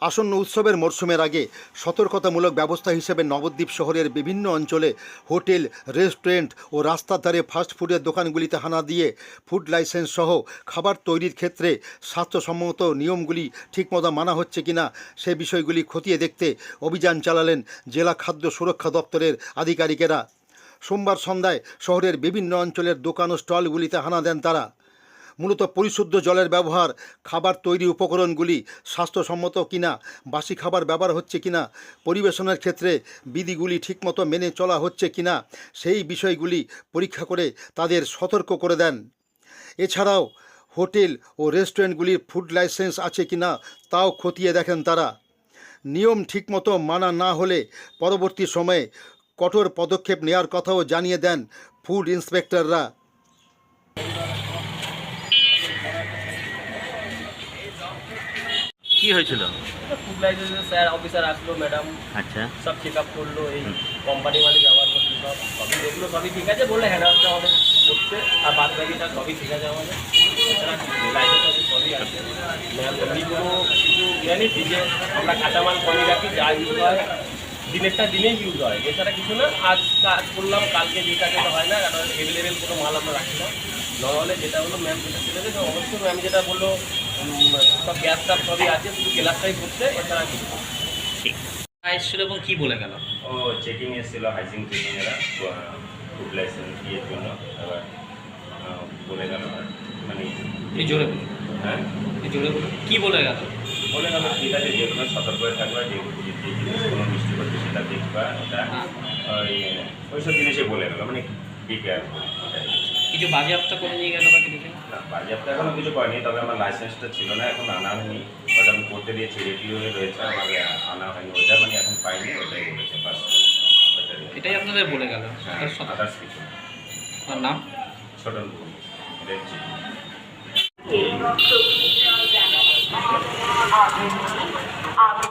আসন্ন উৎসবের মরশুমের আগে সতর্কতামূলক ব্যবস্থা হিসেবে নবদ্বীপ শহরের বিভিন্ন অঞ্চলে হোটেল, রেস্টুরেন্ট ও রাস্তার ধারে ফাস্ট ফুডের দোকানগুলিতে হানা দিয়ে ফুড লাইসেন্স সহ খাবার তৈরির ক্ষেত্রে স্বাস্থ্যসম্মত নিয়মগুলি ঠিকমতো মানা হচ্ছে কিনা সে বিষয়গুলি খতিয়ে দেখতে অভিযান চালালেন জেলা খাদ্য সুরক্ষা দপ্তরের আধিকারিকেরা। সোমবার সন্ধ্যায় শহরের বিভিন্ন অঞ্চলের দোকান ও স্টলগুলিতে হানা দেন তারা। মূলত পরিশুদ্ধ জলের ব্যবহার, খাবার তৈরি উপকরণগুলি স্বাস্থ্যসম্মত কিনা, বাসি খাবার ব্যবহার হচ্ছে কিনা, পরিবেশনের ক্ষেত্রে বিধিগুলি ঠিকমতো মেনে চলা হচ্ছে কিনা, সেই বিষয়গুলি পরীক্ষা করে তাদের সতর্ক করে দেন। এছাড়াও, হোটেল ও রেস্টুরেন্টগুলির ফুড লাইসেন্স আছে কিনা, তাও খতিয়ে দেখেন তারা। নিয়ম ঠিকমতো মানা না হলে পরবর্তী সময়ে কঠোর পদক্ষেপ নেওয়ার কথাও জানিয়ে দেন ফুড ইন্সপেক্টররা। কি হয়েছিল? ফুড লাইসেন্সের স্যার অফিসার আসলো ম্যাডাম আচ্ছা। সব চেক আপ করল এই কোম্পানি মানে করছে সব। সবই দেখল সবই ঠিক আছে বললে করতে আর বাদ সবই ঠিক আছে আমাদের। লাইসেন্স সবই আছে। ম্যাম এমনি কোনো কিছু ইয়ে নেই আমরা কাঁচামাল কমই রাখি যা ইউজ হয়। দিনেরটা দিনেই ইউজ হয়। এছাড়া কিছু না আজ কাজ করলাম কালকে যেটা যেটা হয় না কারণ কোনো মাল আমরা রাখি না। নহলে যেটা হলো ম্যাম যেটা যে অবশ্যই ম্যাম যেটা বলল সব গ্যাস টাপ সবই আছে শুধু গ্লাসটাই করছে এছাড়া কিছু না। ঠিক। এসেছিল এবং কি বলে গেল? ও চেকিং এসেছিল হাইজিন চেকিং এরা ফুড লাইসেন্স ইয়ের জন্য এবার বলে গেল আর মানে এই জোরে হ্যাঁ? এই জোরে বলুন কি বলে গেল? বলে গেল ঠিক আছে যেগুলো সতর্ক হয়ে থাকবে যে যে যে জিনিসগুলো মিষ্টি করছে সেটা দেখবা ওটা ওই ওইসব জিনিসই বলে গেল মানে বিকেয়ার কিছু বাজেয়াপ্ত করে নিয়ে গেল বা কিছু? বাজেয়াপ্ত এখনও কিছু করেনি তবে আমার লাইসেন্সটা ছিল না এখন আনা হয়নি। ওটা আমি করতে দিয়েছি রেডিও হয়ে রয়েছে আমার আনা হয়নি ওটা মানে এখন পাইনি ওটাই বলেছে বাস এটাই আপনাদের বলে গেল? হ্যাঁ আদার্স কিছু না। নাম? ছোটন দেখছি